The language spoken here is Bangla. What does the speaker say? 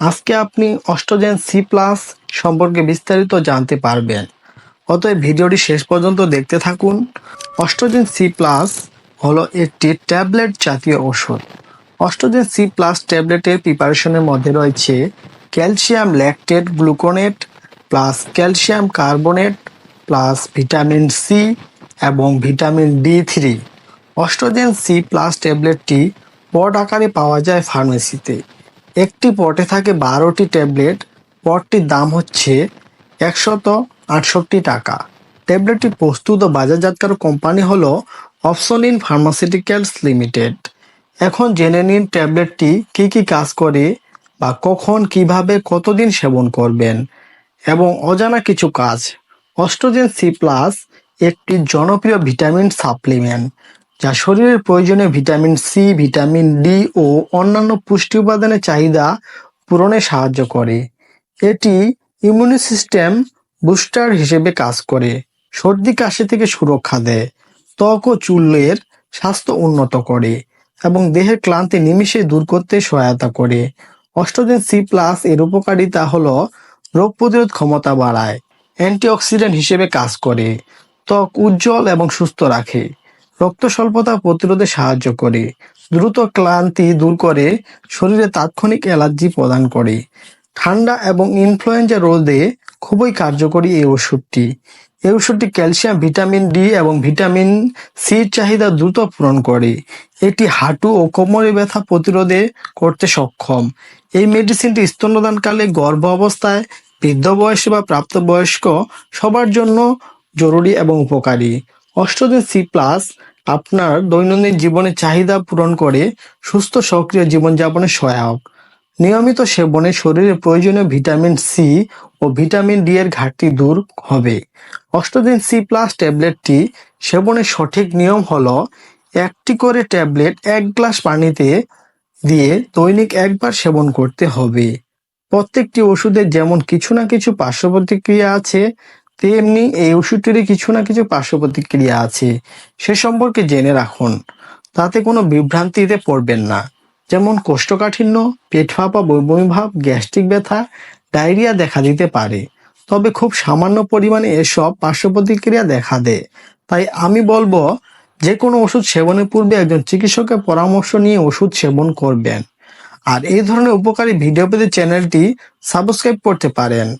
আজকে আপনি অষ্টজেন সি প্লাস সম্পর্কে বিস্তারিত জানতে পারবেন। অতএব ভিডিওটি শেষ পর্যন্ত দেখতে থাকুন। অষ্টজেন সি প্লাস হলো একটি ট্যাবলেট জাতীয় ওষুধ। অষ্টজেন সি প্লাস ট্যাবলেটের প্রিপারেশনের মধ্যে রয়েছে calcium lactate gluconate plus calcium carbonate plus vitamin C এবং ভিটামিন ডি থ্রি অষ্টজেন সি প্লাস ট্যাবলেটটি পট আকারে পাওয়া যায় ফার্মেসিতে। একটি পটে থাকে বারোটি ট্যাবলেট, পটটির দাম হচ্ছে একশত আটষট্টি টাকা। ট্যাবলেটটি প্রস্তুত ও বাজারজাতকার কোম্পানি হলো অপসনিন ফার্মাসিউটিক্যালস লিমিটেড। এখন জেনে নিন ট্যাবলেটটি কি কি কাজ করে বা কখন, কীভাবে, কতদিন সেবন করবেন এবং অজানা কিছু কাজ। অস্ট্রোজেন সি প্লাস একটি জনপ্রিয় ভিটামিন সাপ্লিমেন্ট। যা শরীরের প্রয়োজনীয় ভিটামিন সি ভিটামিন ডি ও অন্যান্য পুষ্টি উপাদানের চাহিদা পূরণে সাহায্য করে। এটি ইমিউনি সিস্টেম বুস্টার হিসেবে কাজ করে, সর্দি, কাশি থেকে সুরক্ষা দেয়, ত্বক ও চুলের স্বাস্থ্য উন্নত করে এবং দেহের ক্লান্তি নিমিষে দূর করতে সহায়তা করে। অষ্টদিন সি প্লাস এর উপকারিতা হল রোগ প্রতিরোধ ক্ষমতা বাড়ায়, অ্যান্টিঅক্সিডেন্ট হিসেবে কাজ করে, ত্বক উজ্জ্বল এবং সুস্থ রাখে। রক্ত স্বল্পতা প্রতিরোধে সাহায্য করে, দ্রুত ক্লান্তি দূর করে, শরীরে তাৎক্ষণিক অ্যালার্জি প্রদান করে। ঠান্ডা এবং ইনফ্লুয়েঞ্জা রোধে খুবই কার্যকরী এই ওষুধটি। এই ওষুধটি ক্যালসিয়াম, ভিটামিন ডি এবং ভিটামিন সির চাহিদা দ্রুত পূরণ করে। এটি হাঁটু ও কোমরে ব্যথা প্রতিরোধে করতে সক্ষম। এই মেডিসিনটি স্তন্যদানকালে গর্ভ অবস্থায় বৃদ্ধ বয়সে বা প্রাপ্তবয়স্ক সবার জন্য জরুরি এবং উপকারী। অষ্টদিন সি প্লাস আপনার দৈনন্দিন জীবনের চাহিদা পূরণ করে সুস্থ সক্রিয় জীবনযাপনে সহায়ক। নিয়মিত সেবনে শরীরে প্রয়োজনীয় ভিটামিন সি ও ভিটামিন ডি এর ঘাটতি দূর হবে। অষ্টদিন সি প্লাস ট্যাবলেটটি সেবনের সঠিক নিয়ম হলো একটি করে ট্যাবলেট এক গ্লাস পানিতে দিয়ে দৈনিক একবার সেবন করতে হবে। প্রত্যেকটি ওষুধের যেমন কিছু না কিছু পার্শ্ব প্রতিক্রিয়া আছে তেমনি এই ওষুধটিরই কিছু না কিছু পার্শ্ব প্রতিক্রিয়া আছে। সে সম্পর্কে জেনে রাখুন। তাতে কোনো বিভ্রান্তিতে পড়বেন না। যেমন কোষ্ঠকাঠিন্য, পেট ফাঁপা বমি ভাব গ্যাস্ট্রিক ব্যথা, ডায়রিয়া দেখা দিতে পারে। তবে খুব সামান্য পরিমাণে এসব পার্শ্ব প্রতিক্রিয়া দেখা দেয়। তাই আমি বলব যে কোনো ওষুধ সেবনের পূর্বে একজন চিকিৎসকের পরামর্শ নিয়ে ওষুধ সেবন করবেন। আর এই ধরনের উপকারী ভিডিও পেতে চ্যানেলটি সাবস্ক্রাইব করতে পারেন।